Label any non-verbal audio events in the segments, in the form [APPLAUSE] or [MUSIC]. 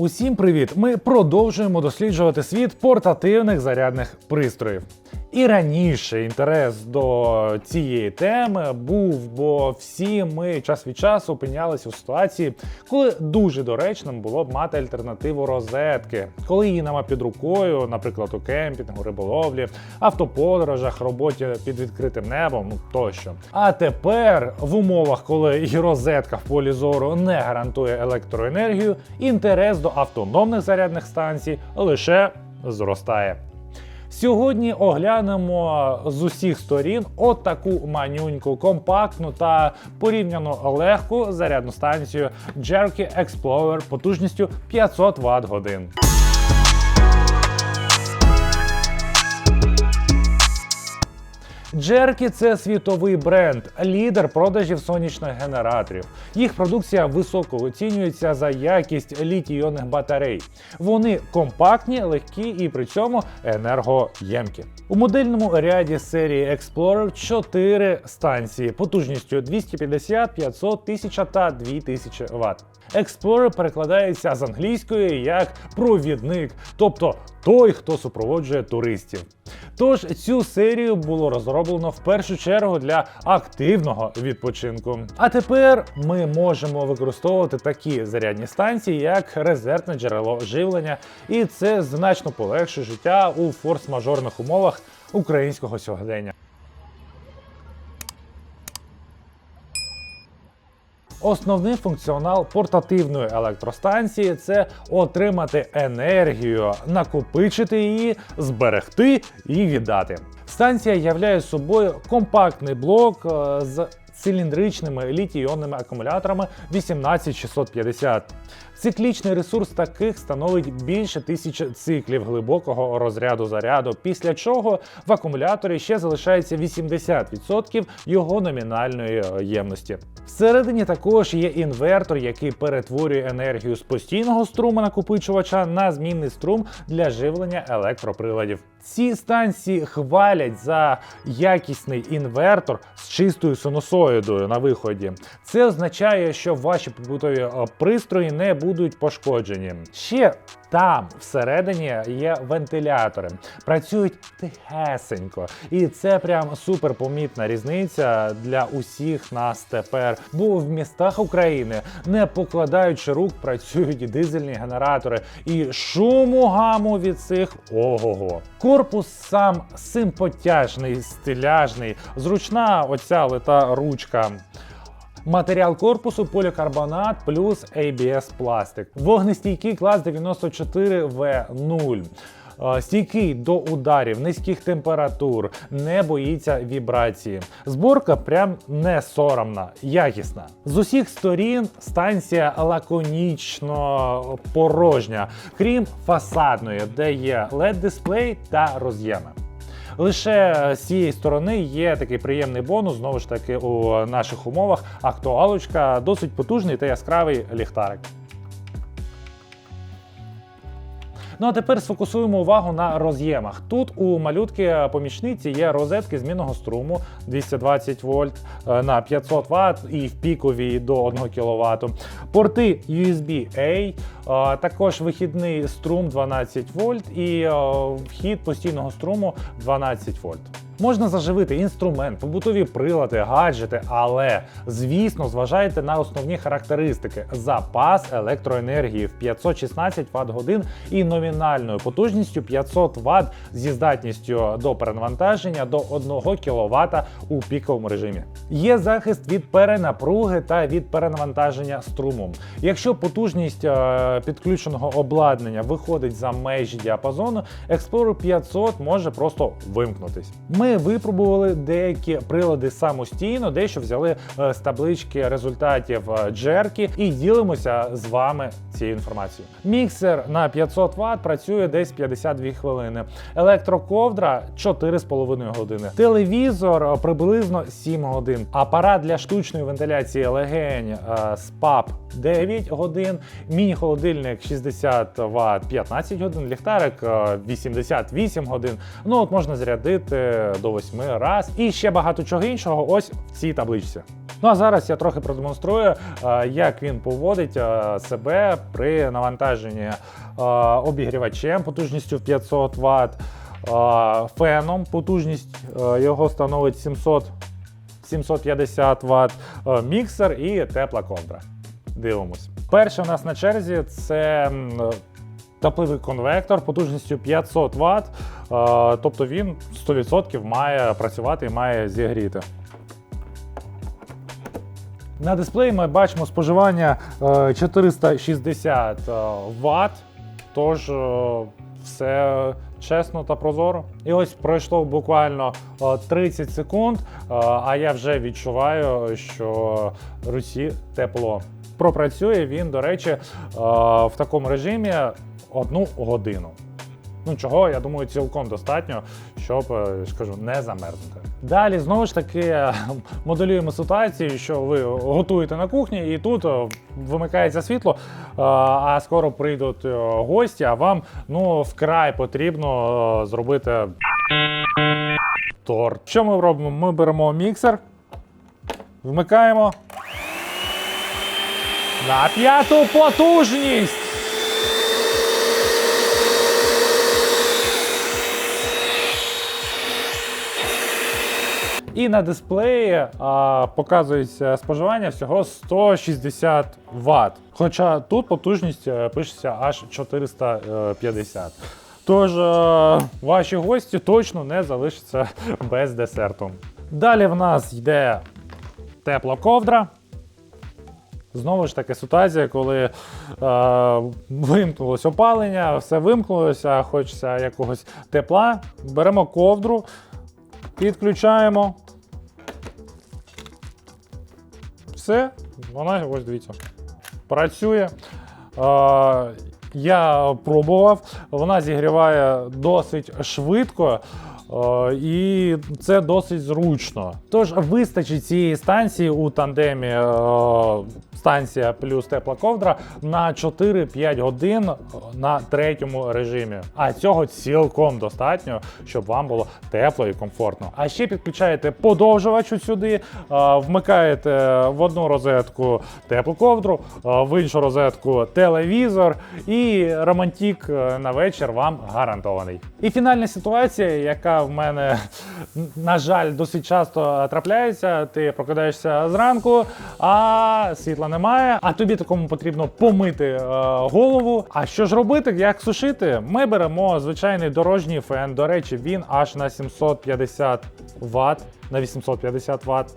Усім привіт! Ми продовжуємо досліджувати світ портативних зарядних пристроїв. І раніше інтерес до цієї теми був, бо всі ми час від часу опинялися у ситуації, коли дуже доречним було б мати альтернативу розетки, коли її нема під рукою, наприклад, у кемпінгу, риболовлі, автоподорожах, роботі під відкритим небом, ну тощо. А тепер в умовах, коли і розетка в полі зору не гарантує електроенергію, інтерес до автономних зарядних станцій лише зростає. Сьогодні оглянемо з усіх сторін от манюньку, компактну та порівняно легку зарядну станцію Jerky Explorer потужністю 500 Вт годин. Джеркі це світовий бренд, лідер продажів сонячних генераторів. Їх продукція високо оцінюється за якість літій-іонних батарей. Вони компактні, легкі і при цьому енергоємкі. У модельному ряді серії Explorer 4 станції потужністю 250, 500, 1000 та 2000 Вт. Explorer перекладається з англійської як провідник, тобто той, хто супроводжує туристів. Тож цю серію було розроблено в першу чергу для активного відпочинку. А тепер ми можемо використовувати такі зарядні станції, як резервне джерело живлення, і це значно полегшує життя у форс-мажорних умовах українського сьогодення. Основний функціонал портативної електростанції це отримати енергію, накопичити її, зберегти і віддати. Станція являє собою компактний блок е, з циліндричними літій-іонними акумуляторами 18650. Циклічний ресурс таких становить більше тисячі циклів глибокого розряду заряду, після чого в акумуляторі ще залишається 80% його номінальної е, ємності. Всередині також є інвертор, який перетворює енергію з постійного струму накопичувача на змінний струм для живлення електроприладів. Ці станції хвалять за якісний інвертор з чистою синусоїдою на виході. Це означає, що ваші побутові е, пристрої не будуть пошкоджені. Ще там всередині є вентилятори, працюють тихесенько, і це прям супер помітна різниця для усіх нас тепер. Бо в містах України, не покладаючи рук, працюють дизельні генератори, і шуму гаму від цих ого-го. Корпус сам симпотяжний, стиляжний, зручна оця лита ручка. Матеріал корпусу полікарбонат плюс ABS пластик. Вогнестійкий клас 94В0. Е, Стійкий до ударів, низьких температур, не боїться вібрації. Зборка прям не соромна, якісна. З усіх сторін станція лаконічно порожня, крім фасадної, де є led дисплей та роз'єми. Лише з цієї сторони є такий приємний бонус, знову ж таки, у наших умовах актуалочка, досить потужний та яскравий ліхтарик. Ну а тепер сфокусуємо увагу на роз'ємах. Тут у малютки помічниці є розетки змінного струму 220 вольт е, на 500 Вт і в піковій до 1 кВт. Порти USB-A, е, також вихідний струм 12 вольт і е, вхід постійного струму 12 вольт. Можна заживити інструмент, побутові прилади, гаджети, але звісно, зважайте на основні характеристики: запас електроенергії в 516 Вт годин і номінальною потужністю 500 Вт зі здатністю до перенавантаження до 1 кВт у піковому режимі. Є захист від перенапруги та від перенавантаження струмом. Якщо потужність е, підключеного обладнання виходить за межі діапазону, Explorer 500 може просто вимкнутись. Ми випробували деякі прилади самостійно, дещо взяли е, з таблички результатів е, джерки і ділимося з вами цією інформацією. Міксер на 500 Вт працює десь 52 хвилини. Електроковдра 4,5 години. Телевізор е, приблизно 7 годин. Апарат для штучної вентиляції легень SPAP 9 годин. Міні-холодильник 60 Вт 15 годин. Ліхтарик 88 годин. Ну от можна зарядити до 8 раз. І ще багато чого іншого ось в цій табличці. Ну а зараз я трохи продемонструю, е, як він поводить е, себе при навантаженні е, обігрівачем потужністю 500 Вт, феном потужність його становить 700 750 Вт, міксер і тепла ковдра. Дивимось. Перше у нас на черзі це е, конвектор потужністю 500 Вт, е, тобто він 100% має працювати і має зігріти. На дисплеї ми бачимо споживання е, 460 Вт, тож е, все чесно та прозоро. І ось пройшло буквально е, 30 секунд, е, а я вже відчуваю, що руці тепло. Пропрацює він, до речі, е, в такому режимі одну годину. Ну, чого, я думаю, цілком достатньо, щоб е, скажу, не замерзнути. Далі знову ж таки е, моделюємо ситуацію, що ви готуєте на кухні, і тут е, вимикається світло, а скоро прийдуть гості, а вам ну вкрай потрібно зробити торт. Що ми робимо? Ми беремо міксер, вмикаємо на п'яту потужність. І на дисплеї а, показується споживання всього 160 Вт. Хоча тут потужність е, пишеться аж 450. Тож е, ваші гості точно не залишаться [LAUGHS] без десерту. Далі в нас йде тепла ковдра. Знову ж таки ситуація, коли е, вимкнулось опалення, все вимкнулося, хочеться якогось тепла. Беремо ковдру, підключаємо. Все, вона ось дивіться. Працює. Е, я пробував, вона зігріває досить швидко. І це досить зручно. Тож вистачить цієї станції у тандемі станція плюс тепла ковдра на 4-5 годин на третьому режимі. А цього цілком достатньо, щоб вам було тепло і комфортно. А ще підключаєте подовжувач сюди, е, вмикаєте в одну розетку теплу ковдру, е, в іншу розетку телевізор, і романтик е, на вечір вам гарантований. І фінальна ситуація, яка в мене, на жаль, досить часто трапляється. Ти прокидаєшся зранку, а світла немає. А тобі такому потрібно помити е, голову. А що ж робити? Як сушити? Ми беремо звичайний дорожній фен. До речі, він аж на 750 Вт, на 850 Вт.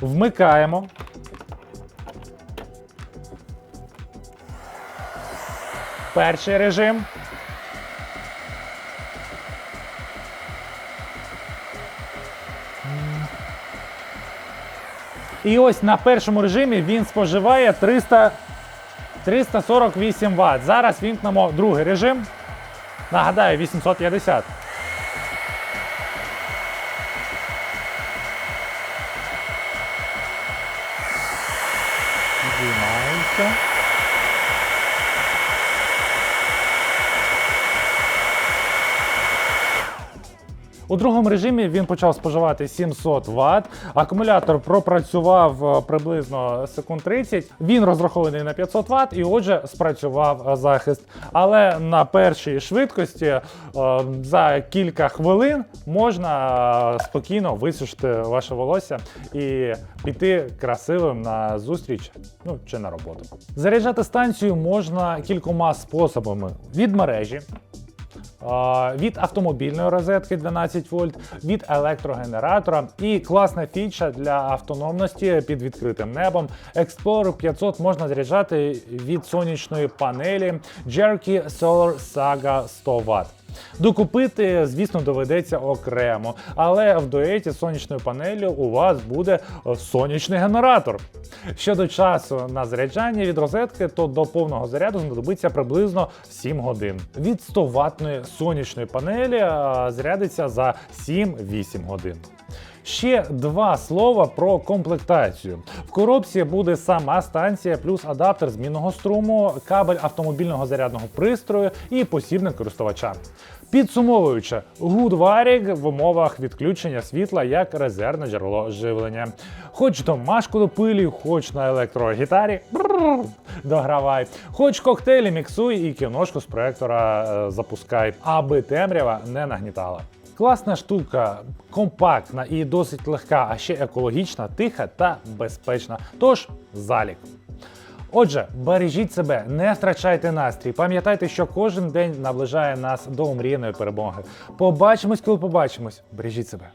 Вмикаємо. Перший режим. І ось на першому режимі він споживає 300, 348 Вт. Зараз вімкнемо другий режим. Нагадаю, 850. У другому режимі він почав споживати 700 Вт. Акумулятор пропрацював е, приблизно секунд 30. Він розрахований на 500 Вт і отже спрацював захист. Але на першій швидкості е, за кілька хвилин можна е, спокійно висушити ваше волосся і піти красивим на зустріч ну чи на роботу. Заряджати станцію можна кількома способами: від мережі. Від автомобільної розетки 12 вольт, від електрогенератора і класна фіча для автономності під відкритим небом. Explorer 500 можна заряджати від сонячної панелі Jerky Solar Saga 100 Вт. Докупити, звісно, доведеться окремо, але в дуеті з сонячною панелью у вас буде е, сонячний генератор. Щодо часу на заряджання від розетки, то до повного заряду знадобиться приблизно 7 годин. Від 100 ватної сонячної панелі зарядиться за 7-8 годин. Ще два слова про комплектацію. В коробці буде сама станція, плюс адаптер змінного струму, кабель автомобільного зарядного пристрою і посібник користувача. Підсумовуючи, Goodwiring в умовах відключення світла як резервне джерело живлення. Хоч домашку до пилі, хоч на електрогітарі бррр, догравай, хоч коктейлі міксуй і кіношку з проектора е, запускай, аби темрява не нагнітала. Класна штука, компактна і досить легка, а ще екологічна, тиха та безпечна. Тож залік. Отже, бережіть себе, не втрачайте настрій. Пам'ятайте, що кожен день наближає нас до омріяної перемоги. Побачимось, коли побачимось. Бережіть себе.